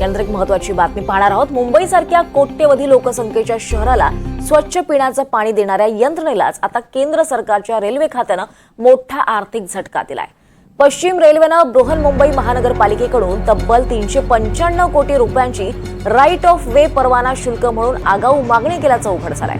यानंतर एक महत्वाची बातमी पाहणार आहोत. मुंबईसारख्या कोट्यवधी लोकसंख्येच्या शहराला स्वच्छ पिण्याचं पाणी देणाऱ्या यंत्रणेलाच आता केंद्र सरकारच्या रेल्वे खात्यानं मोठा आर्थिक झटका दिलाय. पश्चिम रेल्वेनं बृहन्मुंबई महानगरपालिकेकडून तब्बल तीनशे पंच्याण्णव कोटी रुपयांची राईट ऑफ वे परवाना शुल्क म्हणून आगाऊ मागणी केल्याचं उघड झालंय.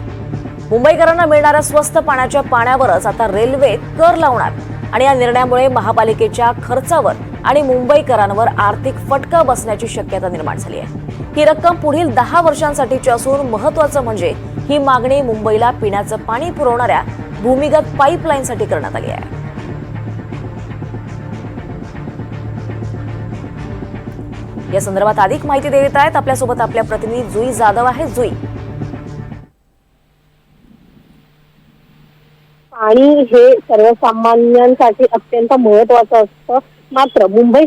मुंबईकरांना मिळणाऱ्या स्वस्त पाण्याच्या पाण्यावरच आता रेल्वे कर लावणार आणि या निर्णयामुळे महापालिकेच्या खर्चावर आणि मुंबईकरांवर आर्थिक फटका बसण्याची शक्यता निर्माण झाली आहे. ही रक्कम पुढील दहा वर्षांसाठीची असून महत्वाचं म्हणजे ही मागणी मुंबईला पिण्याचं पाणी पुरवणाऱ्या भूमिगत पाईपलाईनसाठी करण्यात आली आहे. या संदर्भात अधिक माहिती देत आहेत आपल्यासोबत आपल्या प्रतिनिधी जुई जाधव आहे जुई. पाणी हे सर्वसामान्यांसाठी अत्यंत महत्वाचं असतं. मात्र मुंबई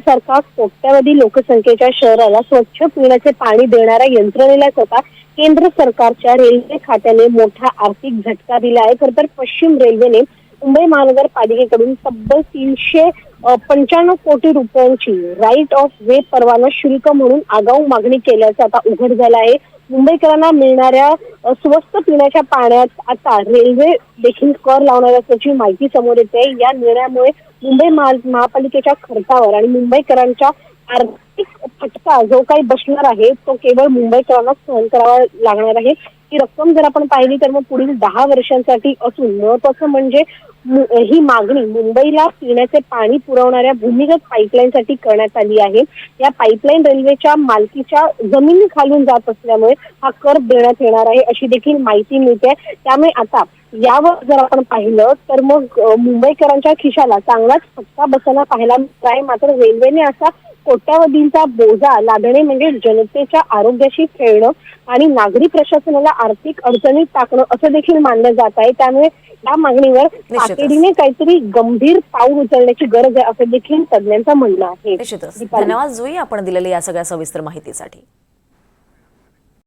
कोट्यावधी लोकसंख्येच्या शहराला स्वच्छ पिण्याचे पाणी देणाऱ्या यंत्रणेला स्वतः केंद्र सरकारच्या रेल्वे खात्याने मोठा आर्थिक झटका दिला आहे. खर तर पश्चिम रेल्वेने मुंबई महानगरपालिकेकडून तब्बल तीनशे पंच्याण्णव कोटी रुपयांची राईट ऑफ वे परवाना शुल्क म्हणून आगाऊ मागणी केल्याचं आता उघड झालं आहे. मुंबईकरांना मिळणाऱ्या स्वस्त पिण्याच्या पाण्यात आता रेल्वे देखील कर लावणार असल्याची माहिती समोर येते. या निर्णयामुळे मुंबई महा- महापालिकेच्या खर्चावर आणि मुंबईकरांच्या आर्थिक फटका जो काही बसणार आहे तो केवळ मुंबईकरांना सहन करावा लागणार आहे. ही रक्कम जर आपण पाहिली तर मग पुढील दहा वर्षांसाठी असून महत्वाचं म्हणजे ही मागणी मुंबईला पिण्याचे पाणी पुरवणाऱ्या भूमिगत पाईपलाईनसाठी करण्यात आली आहे. या पाईपलाईन रेल्वेच्या मालकीच्या जमिनी खालून जात असल्यामुळे हा कर देण्यात येणार आहे अशी देखील माहिती मिळते. त्यामुळे आता यावर जर आपण पाहिलं तर मग मुंबईकरांच्या खिशाला चांगलाच फटका बसायला पाहायला मिळत आहे. मात्र रेल्वेने असा कोट्यावधींचा बोजा लादणे म्हणजे जनतेच्या आरोग्याशी खेळणं आणि नागरी प्रशासनाला आर्थिक अडचणीत टाकणं असं देखील मानलं जात आहे. त्यामुळे या मागणीवर तातडीने काहीतरी गंभीर पाऊल उचलण्याची गरज आहे असं देखील तज्ज्ञांचं म्हणणं आहे. धन्यवाद जुई आपण दिलेल्या या सगळ्या सविस्तर माहितीसाठी.